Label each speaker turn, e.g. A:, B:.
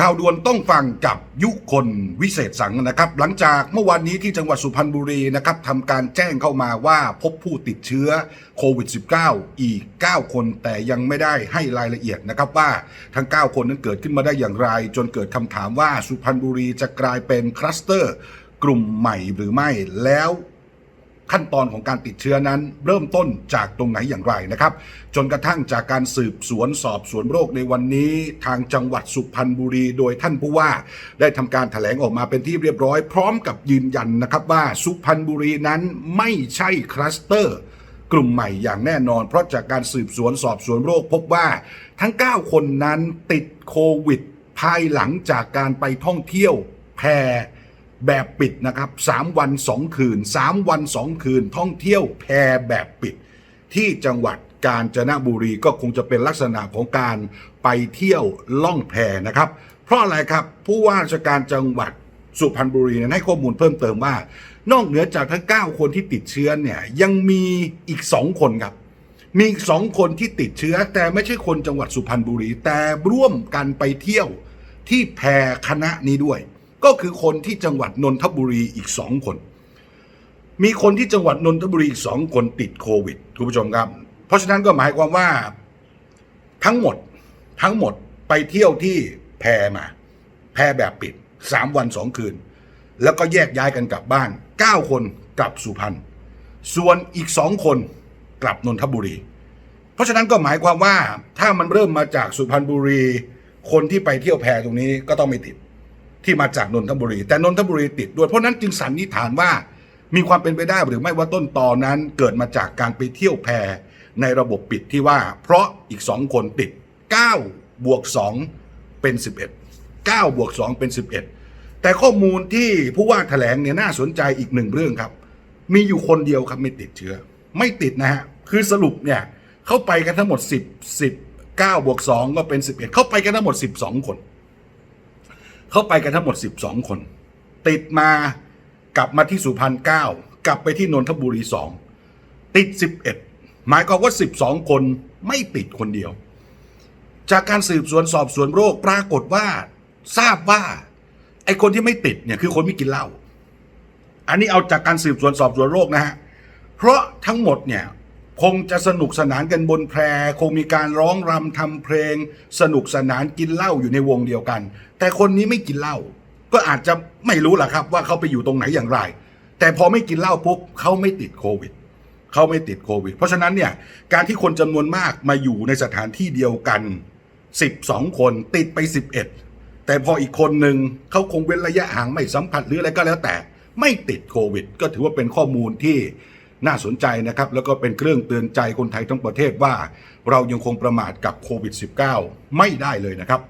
A: ข่าวด่วนต้องฟังกับยุคนวิเศษสังนะครับ หลังจากเมื่อวานนี้ที่จังหวัดสุพรรณบุรีนะครับทำการแจ้งเข้ามาว่าพบผู้ติดเชื้อโควิด -19 อีก 9 คนแต่ยังไม่ได้ให้รายละเอียดนะครับว่าทั้ง 9 คนนั้นเกิดขึ้นมาได้อย่างไร จนเกิดคำถามว่าสุพรรณบุรีจะกลายเป็นคลัสเตอร์กลุ่มใหม่หรือไม่แล้ว ขั้นตอนของการติดเชื้อนั้น เริ่มต้นจากตรงไหนอย่างไรนะครับ จนกระทั่งจากการสืบสวนสอบสวนโรคในวันนี้ทางจังหวัดสุพรรณบุรี โดยท่านผู้ว่า ได้ทำการแถลงออกมาเป็นที่เรียบร้อย พร้อมกับยืนยันนะครับว่าสุพรรณบุรีนั้นไม่ใช่คลัสเตอร์กลุ่มใหม่อย่างแน่นอน เพราะจากการสืบสวนสอบสวนโรคพบว่า ทั้ง 9 คนนั้นติดโควิด ภายหลังจากการไปท่องเที่ยวแพร แบบปิดนะครับ 3 วัน 2 คืน 3 วัน 2 คืน ท่องเที่ยวแพรแบบปิด ที่จังหวัดกาญจนบุรีก็คงจะเป็นลักษณะของการไปเที่ยวล่องแพนะครับ เพราะอะไรครับผู้ว่าราชการจังหวัดสุพรรณบุรีนั้นให้ข้อมูลเพิ่มเติมว่า นอกเหนือจากทั้ง 9 คนที่ติดเชื้อเนี่ยยังมีอีก 2 คนครับ มีอีกสองคนที่ติดเชื้อ แต่ไม่ใช่คนจังหวัดสุพรรณบุรี แต่ร่วมกันไปเที่ยวที่แพรคณะนี้ด้วย ก็คือคนที่จังหวัดนนทบุรีอีกสองคน มีคนที่จังหวัดนนทบุรีอีกสองคนติดโควิดคุณผู้ชมครับ เพราะฉะนั้นก็หมายความว่าทั้งหมดทั้งหมดไปเที่ยวที่แพรมา แพรแบบปิดสามวันสองคืน แล้วก็แยกย้ายกันกลับบ้านเก้าคนกลับสุพรรณส่วนอีกสองคนกลับนนทบุรี เพราะฉะนั้นก็หมายความว่าถ้ามันเริ่มมาจากสุพรรณบุรี คนที่ไปเที่ยวแพรตรงนี้ก็ต้องไม่ติด ที่มาจากนนทบุรี แต่นนทบุรีติดด้วยเพราะนั้นจึงสันนิษฐานว่ามีความเป็นไปได้หรือไม่ว่าต้นตอนั้นเกิดมาจากการไปเที่ยวแพรในระบบปิดที่ว่า เพราะอีกสองคนติด9บวก2เป็น 11 9บวก2เป็น 11 แต่ข้อมูลที่ผู้ว่าแถลงเนี่ยน่าสนใจอีกหนึ่งเรื่องครับ มีอยู่คนเดียวครับไม่ติดเชื้อ ไม่ติดนะฮะคือสรุปเนี่ยเข้าไปกันทั้งหมด 10 10 9บวก2ก็เป็น 11 เข้าไปกันทั้งหมด 12 คน เข้าไปกันทั้งหมด 12 คน ติดมากลับมาที่สุพรรณ9กลับไปที่นนทบุรี2ติด 11 หมายความว่า 12 คนไม่ติดคนเดียว จากการสืบสวนสอบสวนโรคปรากฏว่า ทราบว่า ไอ้คนที่ไม่ติดเนี่ยคือคนไม่กินเหล้าอันนี้เอาจากการสืบสวนสอบสวนโรคนะฮะเพราะทั้งหมดเนี่ย คงจะสนุกสนานกันบนแพร คงมีการร้องรำทำเพลง สนุกสนานกินเหล้าอยู่ในวงเดียวกัน แต่คนนี้ไม่กินเหล้าก็อาจจะไม่รู้ล่ะครับ ว่าเขาไปอยู่ตรงไหนอย่างไร แต่พอไม่กินเหล้าปุ๊บเขาไม่ติดโควิดเขาไม่ติดโควิด เพราะฉะนั้นเนี่ยการที่คนจำนวนมากมาอยู่ในสถานที่เดียวกัน 12 คนติดไป 11 แต่พออีกคนหนึ่งเขาคงเว้นระยะห่างไม่สัมผัสหรืออะไรก็แล้วแต่ ไม่ติดโควิด ก็ถือว่าเป็นข้อมูลที่ น่าสนใจนะครับ แล้วก็เป็นเครื่องเตือนใจคนไทยทั้งประเทศว่า เรายังคงประมาทกับโควิด -19 ไม่ได้เลยนะครับ